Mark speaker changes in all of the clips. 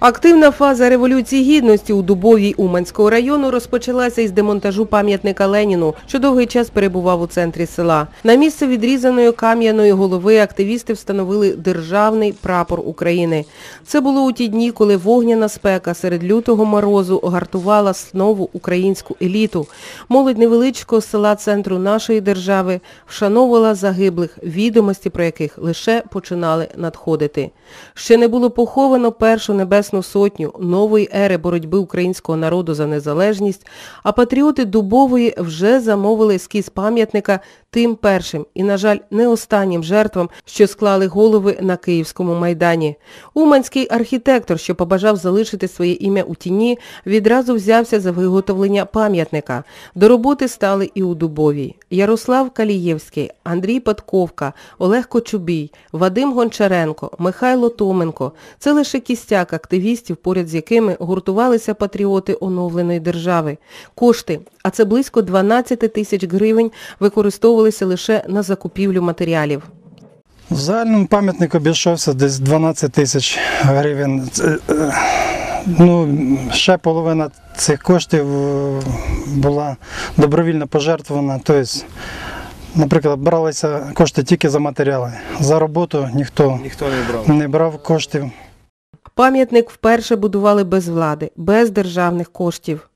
Speaker 1: Активна фаза Революції Гідності у Дубовій Уманського району розпочалася із демонтажу пам'ятника Леніну, що довгий час перебував у центрі села. На місце відрізаної кам'яної голови активісти встановили державний прапор України. Це було у ті дні, коли вогняна спека серед лютого морозу гартувала знову українську еліту. Молодь невеличкого села центру нашої держави вшановувала загиблих, відомості про яких лише починали надходити. Ще не було поховано першу небесну сотню нової ери боротьби українського народу за незалежність, а патріоти Дубової вже замовили ескіз пам'ятника тим першим і, на жаль, не останнім жертвам, що склали голови на Київському майдані. Уманський архітектор, що побажав залишити своє ім'я у тіні, відразу взявся за виготовлення пам'ятника. До роботи стали і у Дубовій. Ярослав Калієвський, Андрій Патковка, Олег Кочубій, Вадим Гончаренко, Михайло Томенко – це лише кістяк активістів, поряд з якими гуртувалися патріоти оновленої держави. Кошти, а це близько 12 тисяч гривень, використовувалися лише на закупівлю матеріалів.
Speaker 2: В загальному пам'ятник обійшовся десь 12 тисяч гривень. Це, е, Ну, ще половина цих коштів е, була добровільно пожертвована. Тобто, наприклад, бралися кошти тільки за матеріали. За роботу ніхто
Speaker 3: Ніхто не брав.
Speaker 2: не брав коштів.
Speaker 1: Пам'ятник вперше будували без влади, без державних коштів.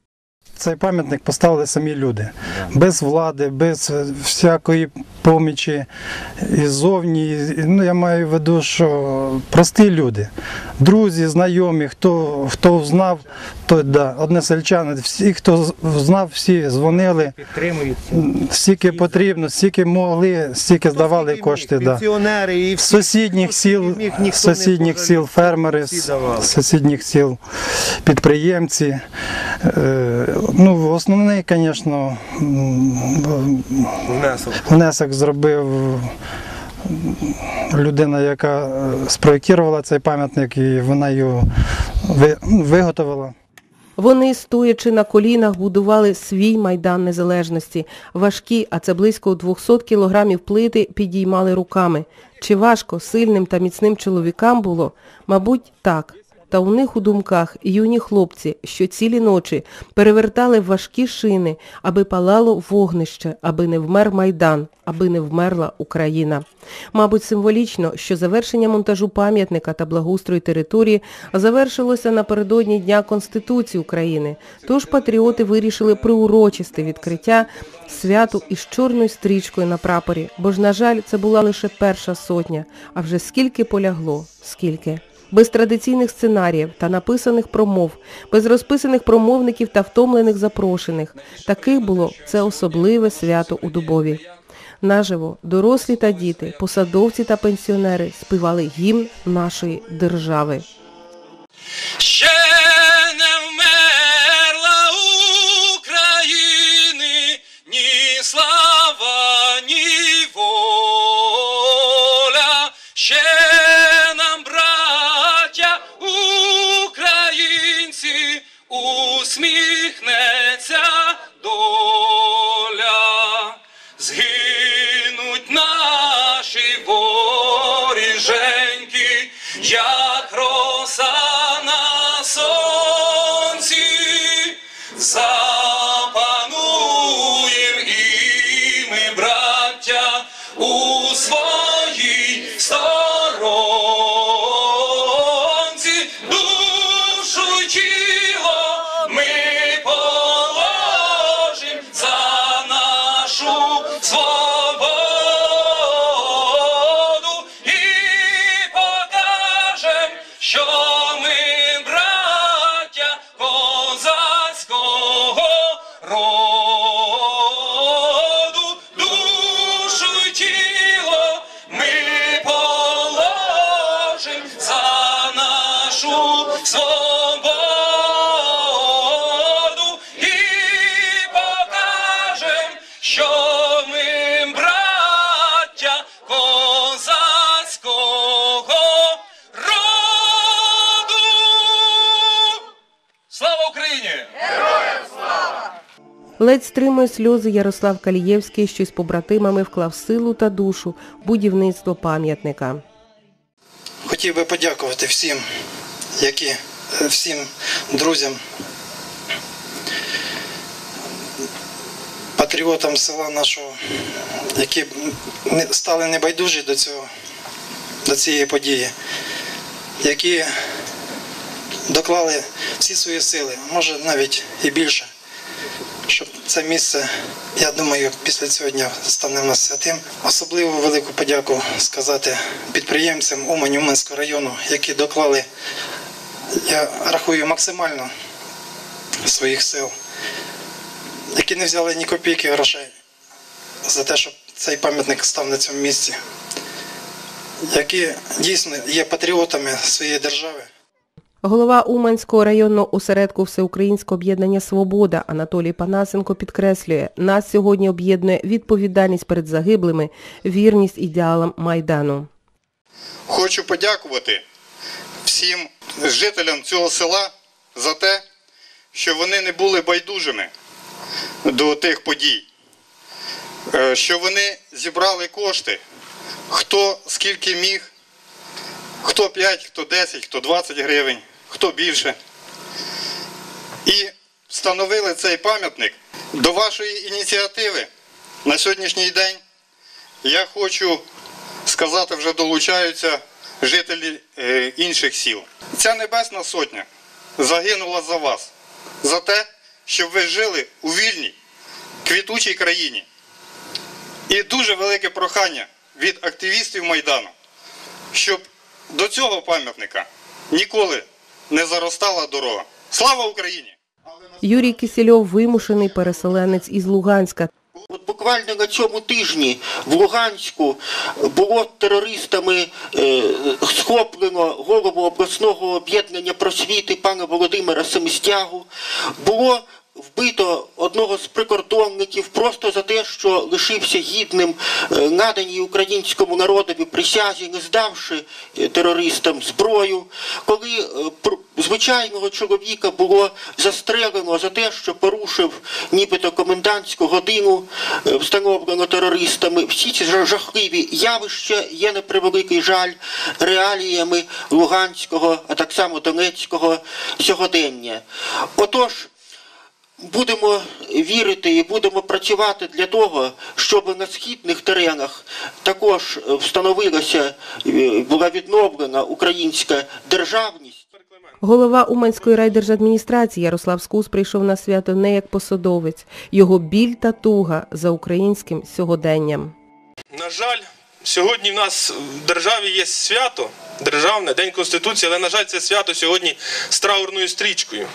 Speaker 2: Цей пам'ятник поставили самі люди. Без влади, без е, всякої помічі. І, Ну, я маю в виду, що прості люди, друзі, знайомі, хто, хто знав, то да, односельчани, всі, хто знав, всі дзвонили.
Speaker 3: Підтримують.
Speaker 2: Стільки потрібно, стільки могли, стільки здавали кошти. Да.
Speaker 3: Пенсіонери і
Speaker 2: сусідніх сіл, сусідніх сіл фермери, сусідніх сіл підприємці. Ну, основний, звісно,
Speaker 3: Внесок.
Speaker 2: внесок зробив людина, яка е, спроєктувала цей пам'ятник, і вона його виготовила.
Speaker 1: Вони, стоячи на колінах, будували свій Майдан Незалежності. Важкі, а це близько 200 кілограмів плити, підіймали руками. Чи важко сильним та міцним чоловікам було? Мабуть, так. Та у них у думках юні хлопці, що цілі ночі перевертали важкі шини, аби палало вогнище, аби не вмер Майдан, аби не вмерла Україна. Мабуть, символічно, що завершення монтажу пам'ятника та благоустрою території завершилося напередодні Дня Конституції України. Тож патріоти вирішили приурочисти відкриття святу із чорною стрічкою на прапорі, бо ж, на жаль, це була лише перша сотня, а вже скільки полягло, скільки. Без традиційних сценаріїв та написаних промов, без розписаних промовників та втомлених запрошених. Таких було це особливе свято у Дубові. Наживо дорослі та діти, посадовці та пенсіонери співали гімн нашої держави.
Speaker 4: Ще не вмерла України ні слава, доля. Згинуть наші воріженьки, як роса на сонці, запануєм
Speaker 1: Ледь стримує сльози Ярослав Калієвський, що із побратимами вклав силу та душу будівництво пам'ятника.
Speaker 2: Хотів би подякувати всім, які е, всім друзям, патріотам села нашого, які стали небайдужі до цього, до цієї події, які доклали всі свої сили, може навіть і більше, це місце, я думаю, після цього дня стане в нас святим. Особливо велику подяку сказати підприємцям Умань Уманського району, які доклали, я рахую, максимально своїх сил, які не взяли ні копійки грошей за те, щоб цей пам'ятник став на цьому місці, які дійсно є патріотами своєї держави.
Speaker 1: Голова Уманського районного осередку Всеукраїнського об'єднання «Свобода» Анатолій Панасенко підкреслює, нас сьогодні об'єднує відповідальність перед загиблими, вірність ідеалам Майдану.
Speaker 3: Хочу подякувати всім жителям цього села за те, що вони не були байдужими до тих подій, Е, що вони зібрали кошти, хто скільки міг, хто 5, хто 10, хто 20 гривень, хто більше. І встановили цей пам'ятник до вашої ініціативи на сьогоднішній день. Я хочу сказати, вже долучаються жителі е, інших сіл. Ця Небесна Сотня загинула за вас, за те, щоб ви жили у вільній, квітучій країні. І дуже велике прохання від активістів Майдану, щоб до цього пам'ятника ніколи не заростала дорога. Слава Україні!
Speaker 1: Юрій Кисельов – вимушений переселенець із Луганська.
Speaker 5: От буквально на цьому тижні в Луганську було терористами е, схоплено голову обласного об'єднання просвіти пана Володимира Семистягу. Було вбито одного з прикордонників просто за те, що лишився гідним е, наданій українському народові присязі, не здавши е, терористам зброю. Коли е, звичайного чоловіка було застрелено за те, що порушив нібито комендантську годину, встановлено терористами. Всі ці жахливі явища є на превеликий жаль реаліями Луганського, а так само Донецького сьогодення. Отож, будемо вірити і будемо працювати для того, щоб на східних теренах також встановилася, е, була відновлена українська державність.
Speaker 1: Голова Уманської райдержадміністрації Ярослав Скус прийшов на свято не як посадовець. Його біль та туга за українським сьогоденням.
Speaker 6: На жаль, сьогодні в нас в державі є свято, державне, День Конституції, але, на жаль, це свято сьогодні з траурною стрічкою.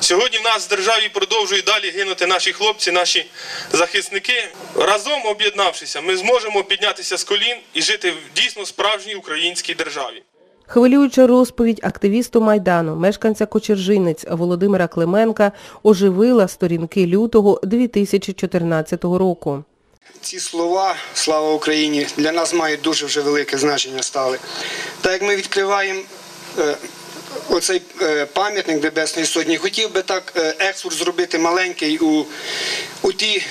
Speaker 6: Сьогодні в нас в державі продовжують далі гинути наші хлопці, наші захисники. Разом об'єднавшися, ми зможемо піднятися з колін і жити в дійсно справжній українській державі.
Speaker 1: Хвилююча розповідь активісту Майдану, мешканця Кочержинець Володимира Клименка оживила сторінки лютого 2014 року.
Speaker 7: Ці слова Слава Україні для нас мають дуже вже велике значення стали. Так як ми відкриваємо е, оцей е, пам'ятник Небесної Сотні, хотів би так е, екскурс зробити маленький у, у, ті,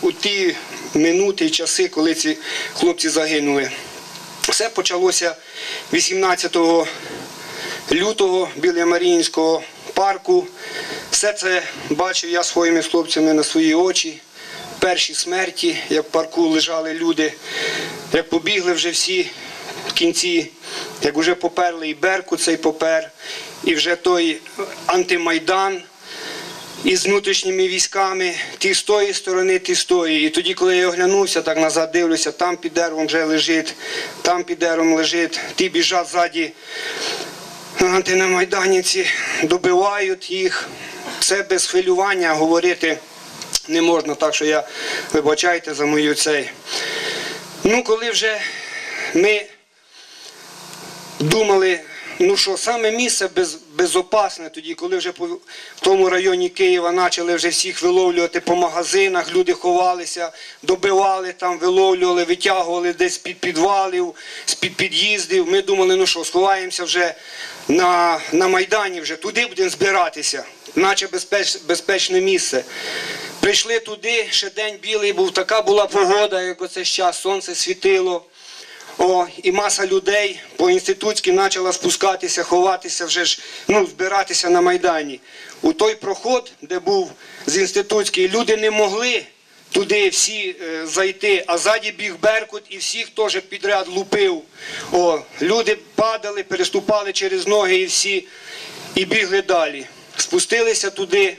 Speaker 7: у ті минути і часи, коли ці хлопці загинули. Все почалося 18 лютого біля Маріїнського парку. Все це бачив я своїми хлопцями на свої очі. Перші смерті, як в парку лежали люди, як побігли вже всі в кінці, як вже поперли і Берку цей попер, і вже той антимайдан із внутрішніми військами, ті з тої сторони, ті з тої. І тоді, коли я оглянувся, так назад дивлюся, там під деревом вже лежить, там під деревом лежить, ті біжать ззаді антинамайданівці, добивають їх. Це без хвилювання говорити не можна, так що я вибачайте за мою цей. Ну, коли вже ми думали, ну що саме місце без, безопасне тоді, коли вже по, в тому районі Києва почали вже всіх виловлювати по магазинах, люди ховалися, добивали там, виловлювали, витягували десь під підвалів, з-під під'їздів. Ми думали, ну що, сховаємося вже на, на Майдані, вже туди будемо збиратися, наче безпеч, безпечне місце. Прийшли туди, ще день білий був, така була погода, як оце час, сонце світило. О, і маса людей по інститутськи почала спускатися, ховатися, вже ж, ну, збиратися на Майдані. У той проход, де був з інститутський, люди не могли туди всі е, зайти, а ззаді біг Беркут і всіх теж підряд лупив. О, люди падали, переступали через ноги і всі, і бігли далі. Спустилися туди.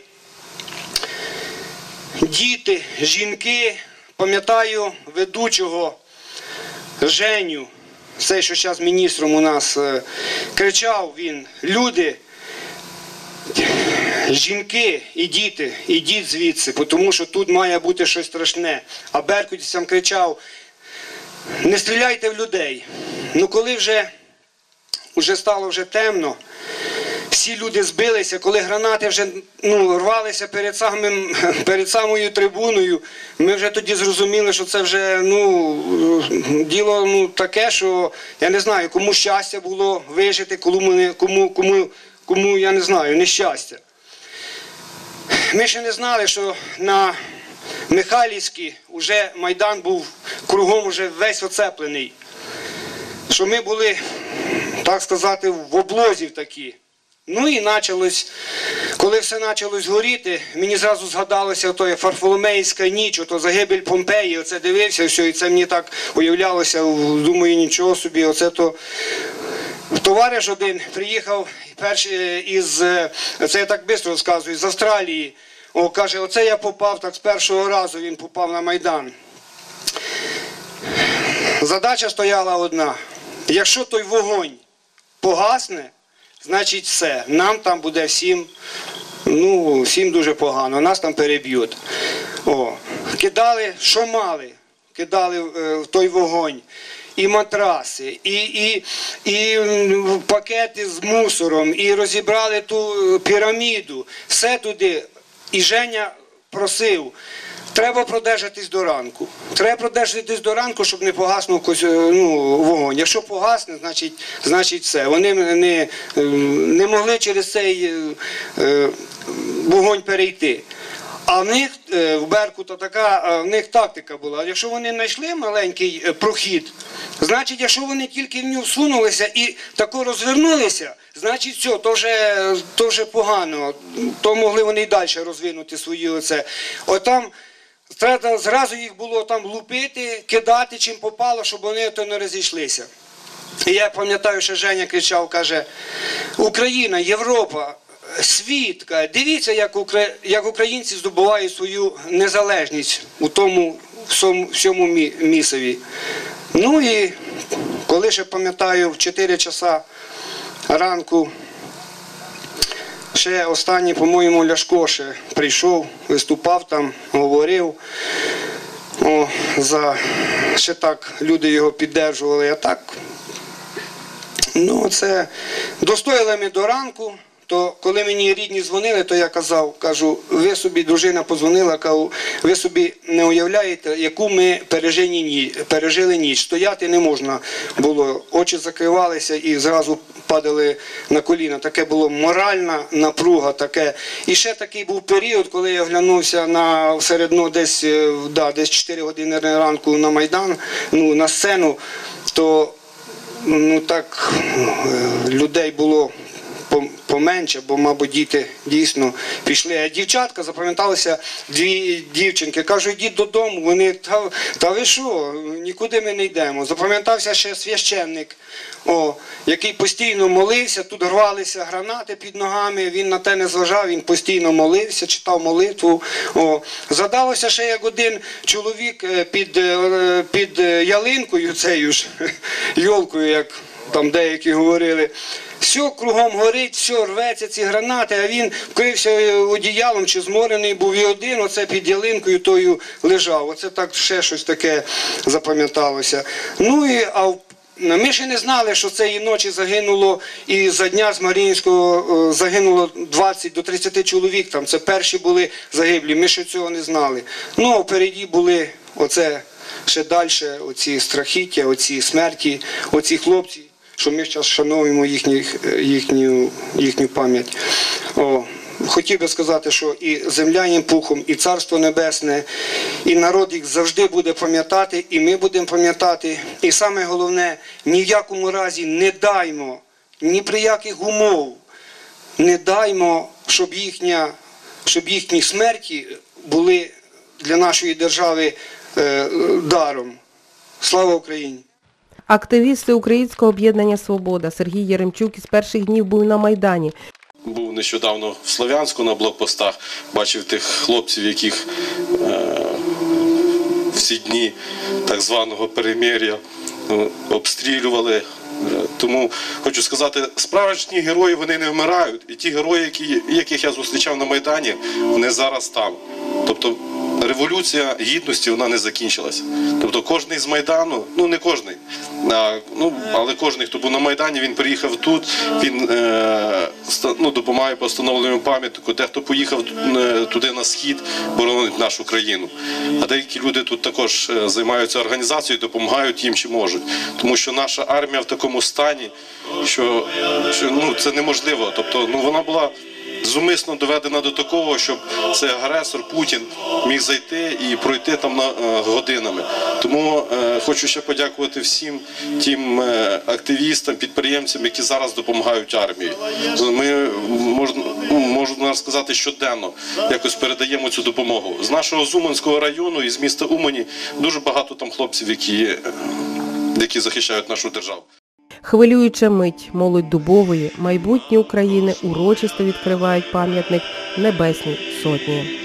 Speaker 7: Діти, жінки, пам'ятаю ведучого Женю, цей, що зараз міністром у нас, е, кричав він, люди, жінки і діти, ідіть звідси, тому що тут має бути щось страшне. А Беркутівцям кричав, не стріляйте в людей. Ну коли вже, вже стало вже темно, всі люди збилися, коли гранати вже ну, рвалися перед, самим, перед самою трибуною, ми вже тоді зрозуміли, що це вже ну, діло ну, таке, що я не знаю, кому щастя було вижити, кому, кому, кому, кому я не знаю, нещастя. Ми ще не знали, що на Михайлівській вже Майдан був кругом уже весь оцеплений. Що ми були, так сказати, в облозі такі. Ну і почалось, коли все почалось горіти, мені зразу згадалося той Фарфоломейська ніч, ото загибель Помпеї, оце дивився, все, і це мені так уявлялося, думаю, нічого собі, оце то. Товариш один приїхав перший із, е, це я так швидко розказую, з Австралії. О, каже, оце я попав, так з першого разу він попав на Майдан. Задача стояла одна. Якщо той вогонь погасне, значить все. Нам там буде всім, ну, всім дуже погано, нас там переб'ють. О, кидали, що мали, кидали е, той вогонь. І матраси, і, і, і пакети з мусором, і розібрали ту піраміду. Все туди. І Женя просив. Треба продержатись до ранку. Треба продержатись до ранку, щоб не погаснув е, ну, вогонь. Якщо погасне, значить, значить все. Вони не, не могли через цей е, е, вогонь перейти. А в них е, в Беркута така в них тактика була. Якщо вони знайшли маленький прохід, значить, якщо вони тільки в нього всунулися і тако розвернулися, значить все, то вже, то вже погано. То могли вони і далі розвинути свої оце. Отам треба зразу їх було там лупити, кидати чим попало, щоб вони то не розійшлися. І я пам'ятаю, що Женя кричав, каже, Україна, Європа, світ, каже, дивіться, як, укра- як українці здобувають свою незалежність у тому всьому, всьому мі- місцеві. Ну і коли ще пам'ятаю, в 4 часа ранку ще останній, по-моєму, Ляшко ще прийшов, виступав там, говорив. О, за, ще так люди його піддержували, а так Ну, це достоїли ми до ранку. То коли мені рідні дзвонили, то я казав, кажу, ви собі, дружина позвонила, кажу, ви собі не уявляєте, яку ми пережили ніч. Стояти не можна було. Очі закривалися і зразу падали на коліна. Таке було моральна напруга. Таке. І ще такий був період, коли я глянувся на середно десь, е, да, десь 4 години ранку на Майдан, ну, на сцену, то ну так е, людей було поменше, бо, мабуть, діти дійсно пішли. А дівчатка запам'яталися дві дівчинки. Кажу, йдіть додому. Вони та, та ви що, нікуди ми не йдемо. Запам'ятався ще священник, о, який постійно молився, тут рвалися гранати під ногами. Він на те не зважав, він постійно молився, читав молитву. О. Задалося ще як один чоловік е, під, е, під ялинкою, цією ж йолкою, як там деякі говорили. Все кругом горить, все рветься ці гранати, а він вкрився одіялом чи зморений був і один, оце під ялинкою тою лежав. Оце так ще щось таке запам'яталося. Ну і а ми ще не знали, що цієї ночі загинуло і за дня з Маріїнського е, загинуло 20 до 30 чоловік. Там це перші були загиблі. Ми ще цього не знали. Ну а впереді були оце ще далі, оці страхіття, оці смерті, оці хлопці, що ми зараз шануємо їхніх, їхню, їхню пам'ять. О, хотів би сказати, що і земля їм пухом, і царство небесне, і народ їх завжди буде пам'ятати, і ми будемо пам'ятати. І саме головне, ні в якому разі не даймо, ні при яких умов не даймо, щоб їхня, щоб їхні смерті були для нашої держави е, даром. Слава Україні!
Speaker 8: Активісти Українського об'єднання Свобода Сергій Яремчук із перших днів був на Майдані.
Speaker 9: Був нещодавно в Слов'янську на блокпостах, бачив тих хлопців, яких е, всі дні так званого перемир'я е, обстрілювали. Е, Тому хочу сказати, справжні герої вони не вмирають. І ті герої, яких я зустрічав на Майдані, вони зараз там. Тобто революція гідності вона не закінчилася. Тобто кожний з Майдану, ну не кожний, а, ну, але кожний, хто був на Майдані, він приїхав тут, він е, ну, допомагає по пам'ятнику. Дехто поїхав е, туди на схід, боронить нашу країну. А деякі люди тут також е, займаються організацією, допомагають їм чи можуть. Тому що наша армія в такому стані, що, що ну, це неможливо. Тобто, ну, вона була зумисно доведена до такого, щоб цей агресор Путін міг зайти і пройти там на е, годинами. Тому е, хочу ще подякувати всім тим е, активістам, підприємцям, які зараз допомагають армії. Ми ну, можна сказати щоденно якось передаємо цю допомогу з нашого Зуманського району і з міста Умані. Дуже багато там хлопців, які, які захищають нашу державу.
Speaker 8: Хвилююча мить молодь Дубової, майбутнє України урочисто відкривають пам'ятник Небесній Сотні.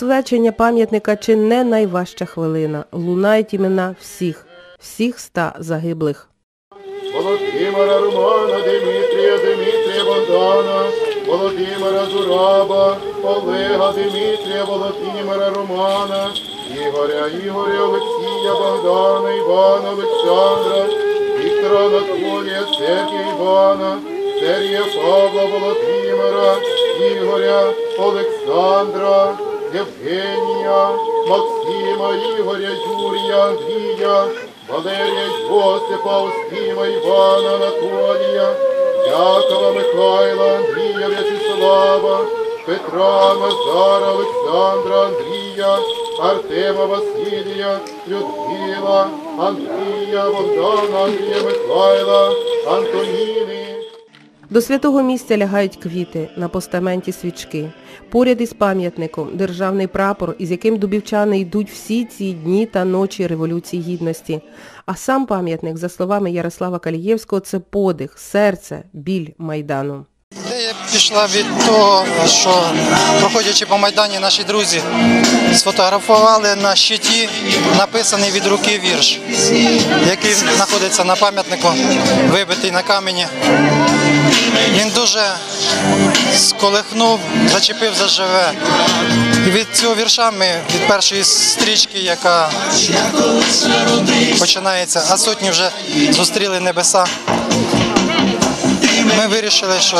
Speaker 8: Освячення пам'ятника чи не найважча хвилина. Лунають імена всіх, всіх ста загиблих.
Speaker 10: Володимира Романа, Дмитрія, Дмитрія Богдана, Володимира Зураба, Олега Дмитрія, Володимира Романа, Ігоря, Ігоря, Олексія, Богдана, Івана, Олександра, Віктора Анатолія, Сергія Івана, Сергія Павла, Володимира, Ігоря, Олександра, Євгенія, Максима, Ігоря, Юрія, Андрія, Валерія Йосипа, Устима, Івана, Анатолія, Якова, Михайла, Андрія, В'ячеслава, Петра, Назара, Олександра, Андрія, Артема, Василія, Людмила, Андрія, Богдана, Андрія, Михайла, Антоніни.
Speaker 8: До святого місця лягають квіти, на постаменті свічки. Поряд із пам'ятником державний прапор, із яким дубівчани йдуть всі ці дні та ночі Революції Гідності. А сам пам'ятник, за словами Ярослава Калієвського, це подих, серце, біль Майдану.
Speaker 2: Ідея пішла від того, що проходячи по Майдані, наші друзі сфотографували на щиті написаний від руки вірш, який знаходиться на пам'ятнику, вибитий на камені. Він дуже сколихнув, зачепив заживе. І від цього вірша ми від першої стрічки, яка починається, а сотні вже зустріли небеса. Ми вирішили, що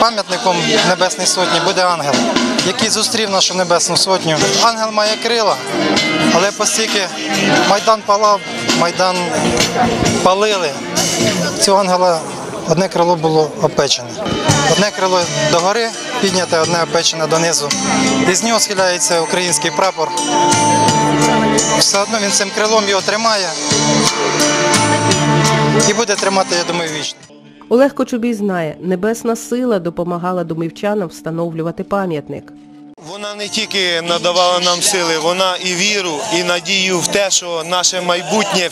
Speaker 2: пам'ятником Небесній Сотні буде ангел, який зустрів нашу Небесну Сотню. Ангел має крила, але оскільки Майдан палав, Майдан палили, цього ангела одне крило було опечене. Одне крило догори підняте, одне опечене донизу. І з нього схиляється український прапор. Все одно він цим крилом його тримає і буде тримати, я думаю, вічно.
Speaker 1: Олег Кочубій знає, небесна сила допомагала домівчанам встановлювати пам'ятник.
Speaker 11: Вона не тільки надавала нам сили, вона і віру, і надію в те, що наше майбутнє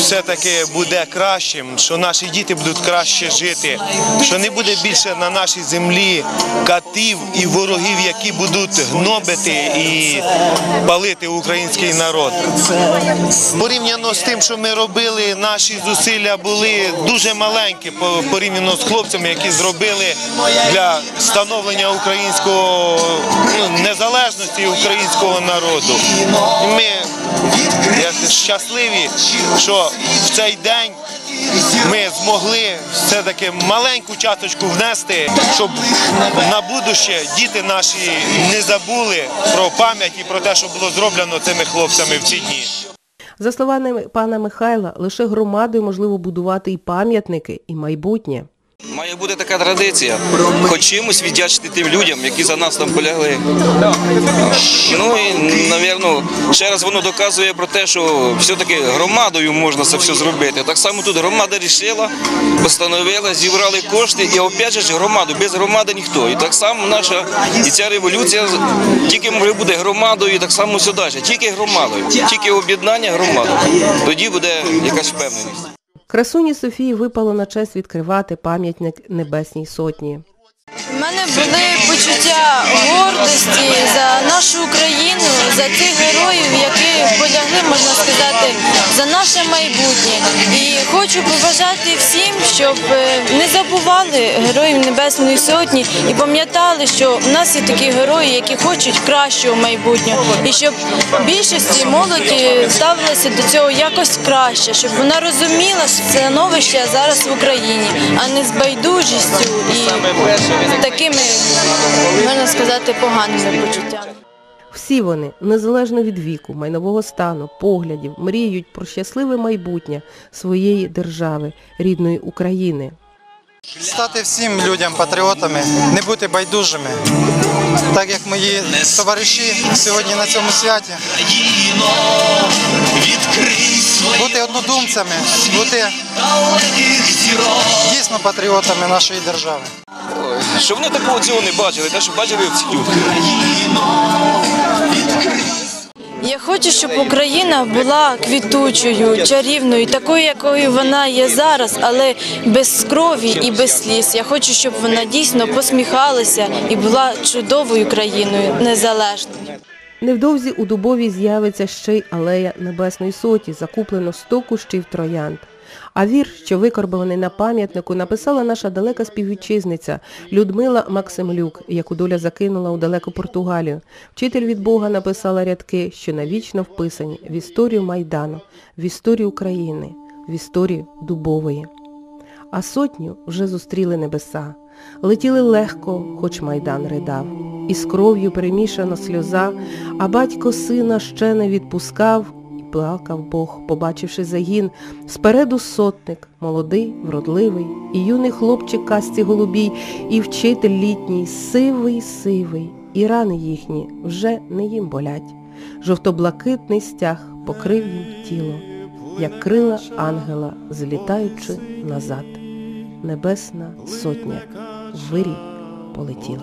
Speaker 11: все-таки буде кращим, що наші діти будуть краще жити, що не буде більше на нашій землі катів і ворогів, які будуть гнобити і палити український народ. Порівняно з тим, що ми робили, наші зусилля були дуже маленькі по- порівняно з хлопцями, які зробили для становлення українського ну, незалежності українського народу. І ми щасливі, що в цей день ми змогли все-таки маленьку часточку внести, щоб на будуще діти наші не забули про пам'ять і про те, що було зроблено цими хлопцями в ці дні.
Speaker 1: За словами пана Михайла, лише громадою можливо будувати і пам'ятники, і майбутнє.
Speaker 12: Має бути така традиція, хоч віддячити тим людям, які за нас там полягли. Ну і, напевно, ще раз воно доказує про те, що все-таки громадою можна це все зробити. Так само тут громада рішила, постановила, зібрали кошти, і опять же громаду, без громади ніхто. І так само наша і ця революція тільки може бути громадою, і так само сюди, тільки громадою, тільки об'єднання громадою. Тоді буде якась впевненість.
Speaker 1: Красуні Софії випало на честь відкривати пам'ятник Небесній Сотні.
Speaker 13: У мене були почуття гордості за нашу Україну, за тих героїв, які полягли, можна сказати, за наше майбутнє. І хочу побажати всім, щоб е, не забували героїв Небесної Сотні і пам'ятали, що в нас є такі герої, які хочуть кращого майбутнього, і щоб більшості молоді ставилися до цього якось краще, щоб вона розуміла становище зараз в Україні, а не з байдужістю і такими, можна сказати, поганими почуттями.
Speaker 1: Всі вони, незалежно від віку, майнового стану, поглядів, мріють про щасливе майбутнє своєї держави, рідної України.
Speaker 2: Стати всім людям патріотами, не бути байдужими, так як мої товариші сьогодні на цьому святі. Бути однодумцями, бути дійсно патріотами нашої держави.
Speaker 12: Щоб вони такого цього не бачили, те, що бачили ці люди.
Speaker 13: Я хочу, щоб Україна була квітучою, чарівною, такою, якою вона є зараз, але без крові і без сліз. Я хочу, щоб вона дійсно посміхалася і була чудовою країною, незалежною.
Speaker 1: Невдовзі у Дубові з'явиться ще й алея Небесної Соті, закуплено 100 кущів троянд. А вірш, що викорбований на пам'ятнику, написала наша далека співвітчизниця Людмила Максимлюк, яку доля закинула у далеку Португалію. Вчитель від Бога написала рядки, що навічно вписані в історію Майдану, в історію України, в історію Дубової. А сотню вже зустріли небеса. Летіли легко, хоч майдан ридав. Із кров'ю перемішана сльоза, а батько сина ще не відпускав, і плакав Бог, побачивши загін. Спереду сотник, молодий, вродливий, і юний хлопчик касті голубій, і вчитель літній, сивий, сивий, і рани їхні вже не їм болять. Жовто-блакитний стяг покрив їм тіло, як крила ангела, злітаючи назад. Небесна сотня вирій полетіла.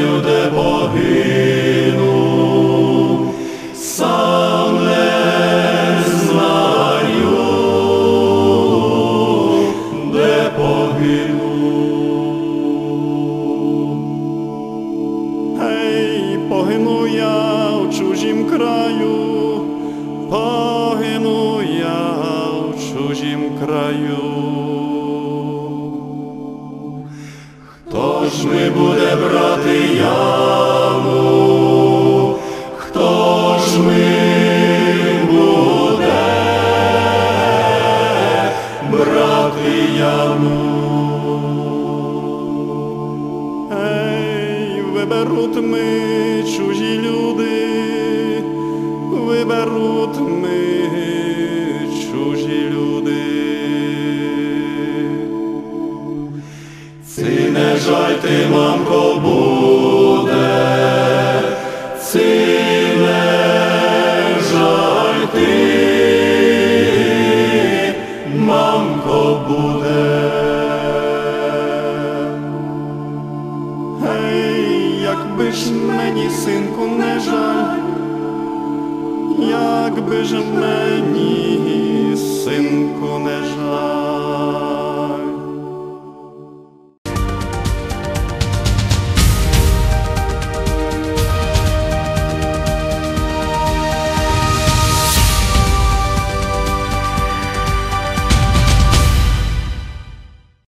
Speaker 8: знаю, де погину, Babylon.